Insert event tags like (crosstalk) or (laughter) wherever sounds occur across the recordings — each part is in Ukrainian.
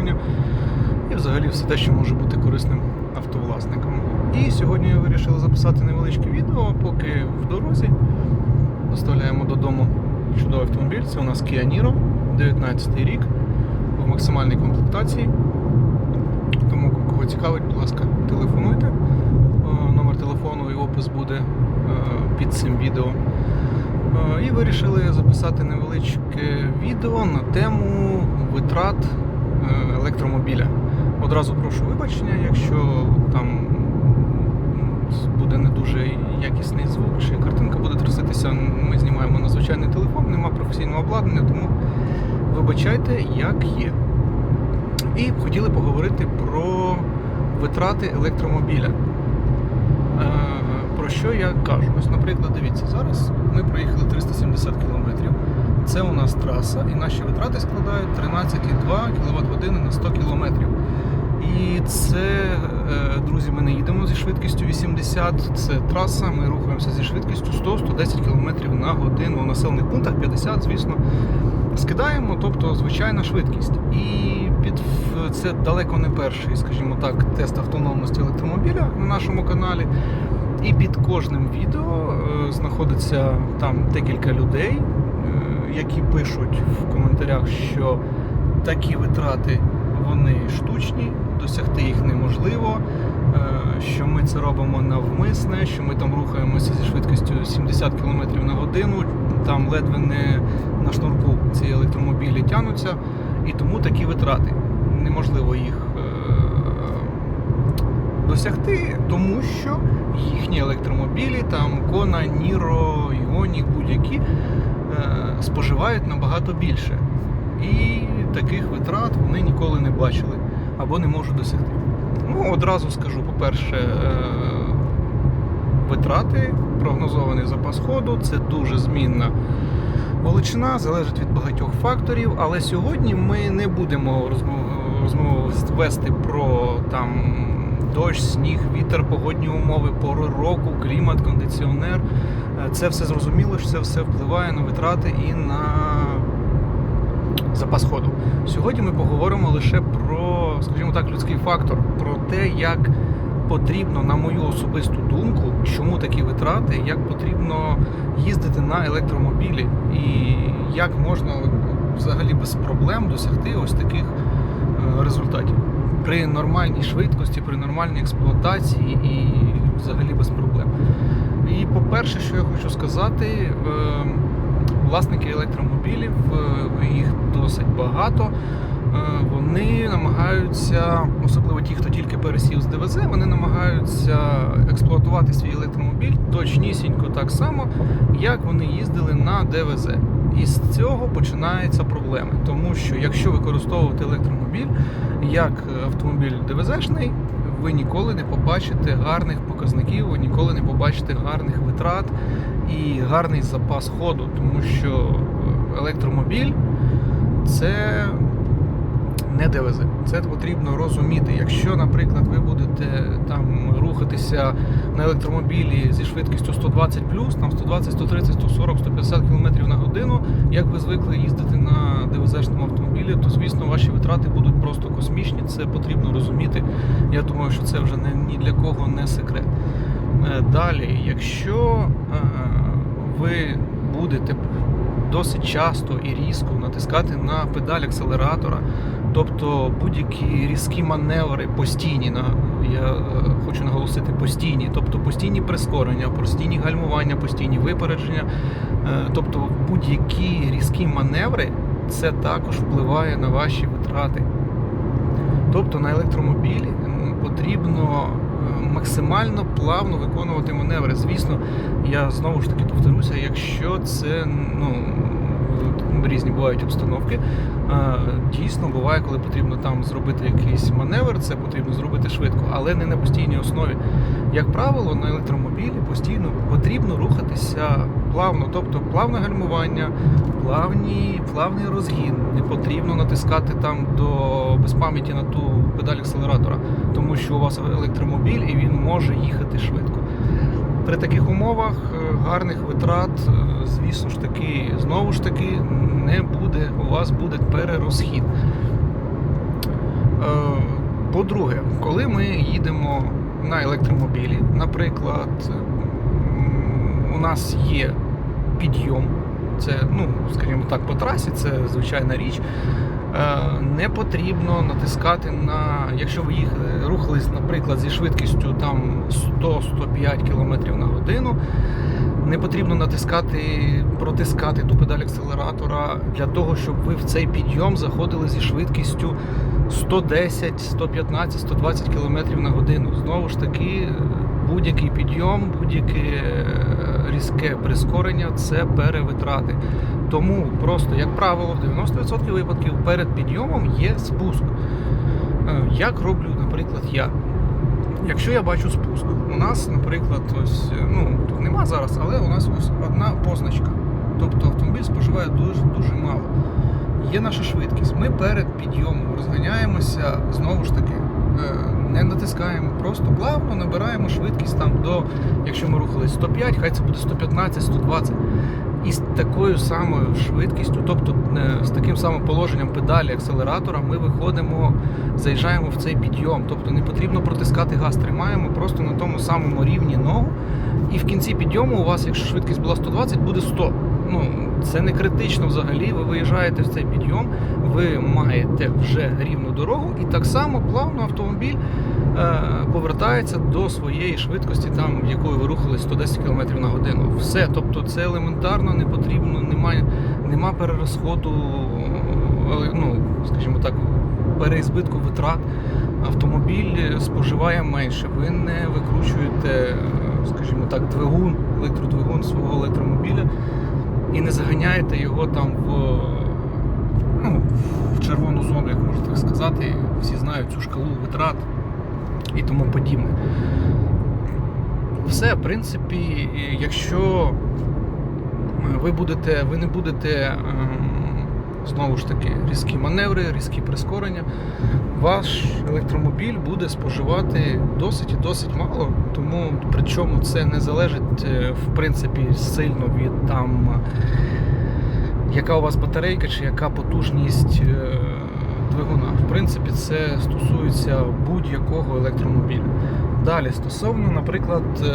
обслуговування і взагалі все те, що може бути корисним автовласникам. І сьогодні вирішили записати невеличке відео, поки в дорозі доставляємо додому чудовий автомобіль. Це у нас Kia Niro, 19 рік, в максимальній комплектації. Тому кого цікавить, будь ласка, телефонуйте. Е, Номер телефону і опис буде е, під цим відео. Е, І вирішили записати невеличке відео на тему витрат електромобіля. Одразу прошу вибачення, якщо там буде не дуже якісний звук, чи картинка буде тряситися, ми знімаємо на звичайний телефон, нема професійного обладнання, тому вибачайте, як є. І хотіли поговорити про витрати електромобіля. Е, Про що я кажу? Ось, наприклад, дивіться, зараз ми проїхали 370 км. Це у нас траса, і наші витрати складають 13,2 кВт години на 100 км. І це, е, друзі, ми не їдемо зі швидкістю 80, це траса, ми рухаємося зі швидкістю 100-110 км на годину. У населених пунктах 50, звісно, скидаємо, тобто звичайна швидкість. І під це далеко не перший, скажімо так, тест автономності електромобіля на нашому каналі. І під кожним відео е, знаходиться там декілька людей, які пишуть в коментарях, що такі витрати вони штучні, досягти їх неможливо, е, що ми це робимо навмисне, що ми там рухаємося зі швидкістю 70 км на годину, там ледве не на шнурку ці електромобілі тянуться, і тому такі витрати. Неможливо їх е, досягти, тому що їхні електромобілі, там Кона, Ніро, Іонік, будь-які споживають набагато більше. І таких витрат вони ніколи не бачили або не можуть досягти. Ну, одразу скажу, по-перше, е, витрати, прогнозований запас ходу це дуже змінна величина, залежить від багатьох факторів. Але сьогодні ми не будемо розмову, вести про там дощ, сніг, вітер, погодні умови, пори року, клімат, кондиціонер. Це все зрозуміло, що це все впливає на витрати і на запас ходу. Сьогодні ми поговоримо лише про, скажімо так, людський фактор, про те, як потрібно, на мою особисту думку, чому такі витрати, як потрібно їздити на електромобілі, і як можна взагалі без проблем досягти ось таких е, результатів. При нормальній швидкості, при нормальній експлуатації і взагалі без проблем. І по-перше, що я хочу сказати, е, власники електромобілів, е, їх досить багато. е, Вони намагаються, особливо ті, хто тільки пересів з ДВЗ, вони намагаються експлуатувати свій електромобіль точнісінько так само, як вони їздили на ДВЗ. І з цього починаються проблеми, тому що якщо використовувати електромобіль як автомобіль ДВЗшний, ви ніколи не побачите гарних показників, ви ніколи не побачите гарних витрат і гарний запас ходу, тому що електромобіль це не ДВЗ. Це потрібно розуміти. Якщо, наприклад, ви будете там рухатися на електромобілі зі швидкістю 120 там 120, 130, 140, 150 км годину, як ви звикли їздити на ДВЗ-шному автомобілі, то звісно ваші витрати будуть просто космічні. Це потрібно розуміти. Я думаю, що це вже ні для кого не секрет. Е, Далі, якщо е, ви будете досить часто і різко натискати на педаль акселератора, тобто будь-які різкі маневри постійні, на- я е, хочу наголосити постійні, тобто постійні прискорення, постійні гальмування, постійні випередження, е, тобто будь-які різкі маневри, це також впливає на ваші витрати. Тобто на електромобілі потрібно е, максимально плавно виконувати маневри. Звісно, я знову ж таки повторюся, якщо це ну, різні бувають обстановки, дійсно буває, коли потрібно там зробити якийсь маневр, це потрібно зробити швидко, але не на постійній основі. Як правило, на електромобілі постійно потрібно рухатися плавно, тобто плавне гальмування, плавні, плавний розгін. Не потрібно натискати там до без пам'яті на ту педаль акселератора, тому що у вас електромобіль і він може їхати швидко. При таких умовах е, гарних витрат, е, звісно ж таки, знову ж таки, не буде, у вас буде перерозхід. Е, По-друге, коли ми їдемо на електромобілі, наприклад, у нас є підйом, це, ну, скажімо так, по трасі, це звичайна річ. Е, Не потрібно натискати на, якщо ви їхали, рухались, наприклад, зі швидкістю там 100-105 км на годину, не потрібно натискати, протискати ту педаль акселератора для того, щоб ви в цей підйом заходили зі швидкістю 110, 115, 120 км на годину. Знову ж таки, будь-який підйом, будь-яке е, різке прискорення це перевитрати. Тому просто, як правило, в 90% випадків перед підйомом є спуск. Е, Як роблю, наприклад, я. Якщо я бачу спуск, у нас, наприклад, ось, е, ну тут нема зараз, але у нас ось одна позначка. Тобто автомобіль споживає дуже дуже мало. Є наша швидкість. Ми перед підйомом розганяємося знову ж таки. е, Не натискаємо, просто плавно набираємо швидкість там до, якщо ми рухались 105, хай це буде 115, 120. І з такою самою швидкістю, тобто е, з таким самим положенням педалі акселератора, ми виходимо, заїжджаємо в цей підйом. Тобто не потрібно протискати газ, тримаємо просто на тому самому рівні ногу. І в кінці підйому у вас, якщо швидкість була 120, буде 100. Ну, це не критично взагалі. Ви виїжджаєте в цей підйом, ви маєте вже рівну дорогу, і так само плавно автомобіль повертається до своєї швидкості, там в якої ви рухались 110 км на годину. Все, тобто це елементарно, не потрібно, немає, нема перерозходу, е, ну, скажімо так, переізбитку витрат. Автомобіль споживає менше. Ви не викручуєте, е, скажімо так, двигун, електродвигун свого електромобіля і не заганяєте його там в, ну, в червону зону, як можна так сказати. Всі знають цю шкалу витрат і тому подібне. Все, в принципі, якщо ви будете, ви не будете ем, знову ж таки різкі маневри, різкі прискорення, ваш електромобіль буде споживати досить і досить мало. Тому причому це не залежить е, в принципі сильно від там, яка у вас батарейка чи яка потужність е, двигуна. В принципі, це стосується будь-якого електромобіля. Далі, стосовно, наприклад, е,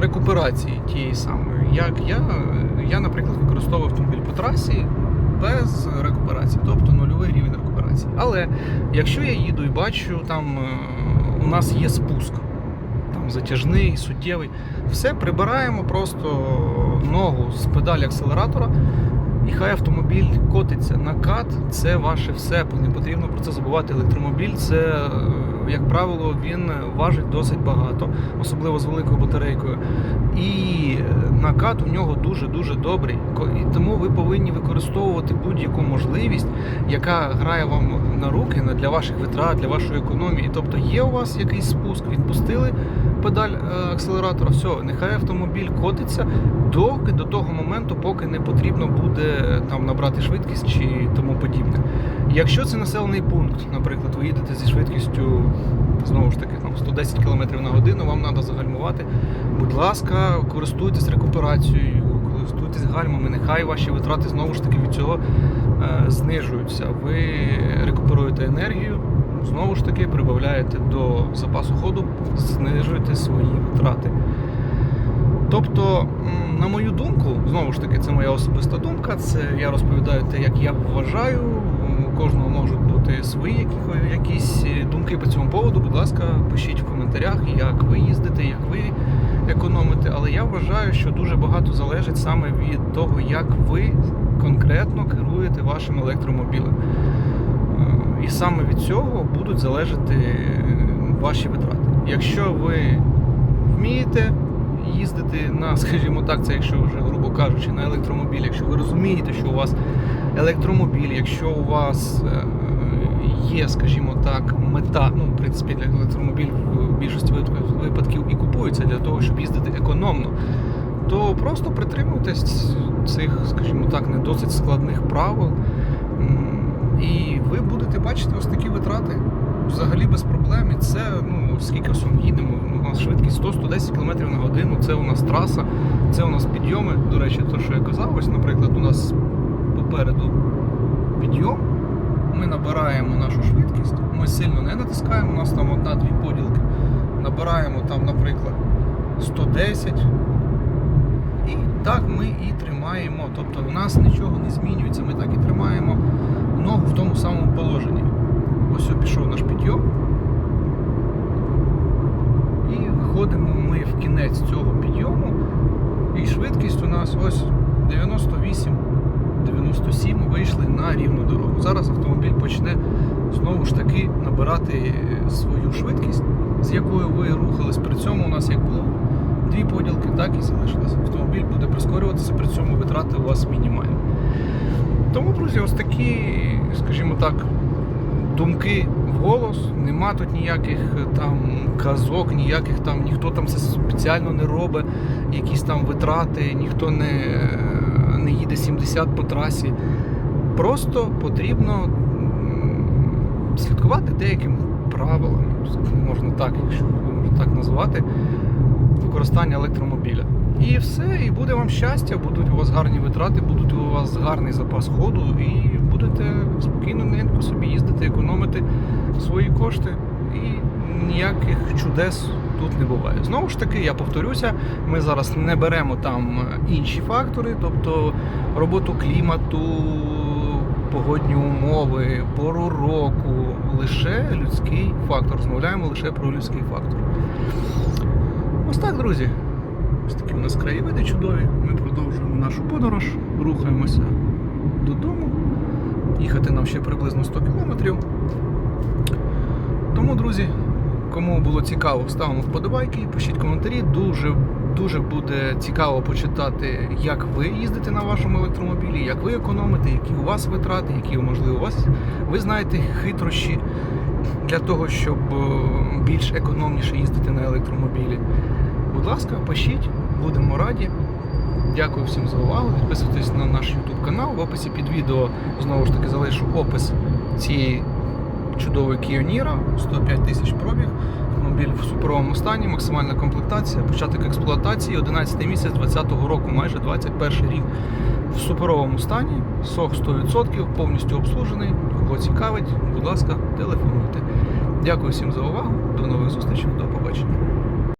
рекуперації тієї самої, як я, я, наприклад, використовую автомобіль по трасі без рекуперації, тобто нульовий рівень рекуперації. Але якщо я їду і бачу, там е, у нас є спуск, там затяжний, суттєвий, все прибираємо просто ногу з педалі акселератора. І хай автомобіль котиться. на кат, це ваше все. Не потрібно про це забувати. Електромобіль це, е, як правило, він важить досить багато, особливо з великою батарейкою. І накат у нього дуже-дуже добрий. І тому ви повинні використовувати будь-яку можливість, яка грає вам на руки для ваших витрат, для вашої економії. Тобто є у вас якийсь спуск, відпустили педаль е, акселератора, все, нехай автомобіль котиться доки до того моменту, поки не потрібно буде е, там набрати швидкість чи тому подібне. Якщо це населений пункт, наприклад, ви їдете зі швидкістю знову ж таки там 110 км на годину, вам треба загальмувати. Будь ласка, користуйтесь рекуперацією, користуйтесь гальмами, нехай ваші витрати знову ж таки від цього е, знижуються. Ви рекуперуєте енергію, знову ж таки прибавляєте до запасу ходу, знижуєте свої витрати. Тобто, на мою думку, знову ж таки, це моя особиста думка, це я розповідаю те, як я вважаю. Кожного можуть бути свої які- якісь е, думки по цьому поводу. Будь ласка, пишіть в коментарях, як ви їздите, як ви економите. Але я вважаю, що дуже багато залежить саме від того, як ви конкретно керуєте вашим електромобілем. Е, І саме від цього будуть залежати е, ваші витрати. Якщо ви вмієте їздити на, (laughs) скажімо так, це якщо вже, грубо кажучи, на електромобілі, якщо ви розумієте, що у вас електромобіль, якщо у вас е, є, скажімо так, мета, ну, в принципі, електромобіль в більшості випадків- і купується для того, щоб їздити економно, то просто притримуйтесь цих, скажімо так, не досить складних правил. І ви будете бачити ось такі витрати. взагалі без проблем. І це, ну, скільки ми їдемо, ну, у нас швидкість 100-110 км на годину, це у нас траса, це у нас підйоми. До речі, то, що я казав, ось, наприклад, у нас попереду підйом. Ми набираємо нашу швидкість, ми сильно не натискаємо, у нас там одна-дві поділки. Набираємо там, наприклад, 110. І так ми і тримаємо. Тобто у нас нічого не змінюється. Ми так і тримаємо ногу в тому самому положенні. Ось пішов наш підйом. І виходимо ми в кінець цього підйому. І швидкість у нас ось 98, 97 вийшли на рівну дорогу. Зараз автомобіль почне знову ж таки набирати свою швидкість, з якою ви рухались. При цьому у нас як було дві поділки, так і залишилось. Автомобіль буде прискорюватися, при цьому витрати у вас мінімальні. Тому, друзі, ось такі, скажімо так, думки в голос. Нема тут ніяких е, там казок, ніяких там, ніхто там це спеціально не робить, якісь там витрати, ніхто не, е, не їде 70 по трасі. Просто потрібно слідкувати деяким правилам, можна так, якщо можна так назвати, використання електромобіля. І все, і буде вам щастя, будуть у вас гарні витрати, буде у вас гарний запас ходу, і будете спокійно ненько собі їздити, економити свої кошти. І ніяких чудес тут не буває. Знову ж таки, я повторюся, ми зараз не беремо там інші фактори, тобто роботу клімату, погодні умови, пору року, лише людський фактор. Розмовляємо лише про людський фактор. Ось так, друзі. Ось такі у нас краєвиди чудові. Ми продовжуємо нашу подорож, рухаємося додому. Їхати нам ще приблизно 100 кілометрів. Тому, друзі, кому було цікаво, ставимо вподобайки, пишіть коментарі. Дуже дуже буде цікаво почитати, як ви їздите на вашому електромобілі, як ви економите, які у вас витрати, які можливо у вас. Ви знаєте хитрощі для того, щоб е, більш економніше їздити на електромобілі. Будь ласка, пишіть, будемо раді. Дякую всім за увагу. Підписуйтесь на наш YouTube канал. В описі під відео знову ж таки залишу опис цієї чудової Kia Niro, 105 тисяч пробіг. Автомобіль в суперовому стані, максимальна комплектація, початок експлуатації 11 місяць 2020 року, майже 21 рік. В суперовому стані, сох 100%, повністю обслужений. Кого цікавить, будь ласка, телефонуйте. Дякую всім за увагу. До нових зустрічей, до побачення.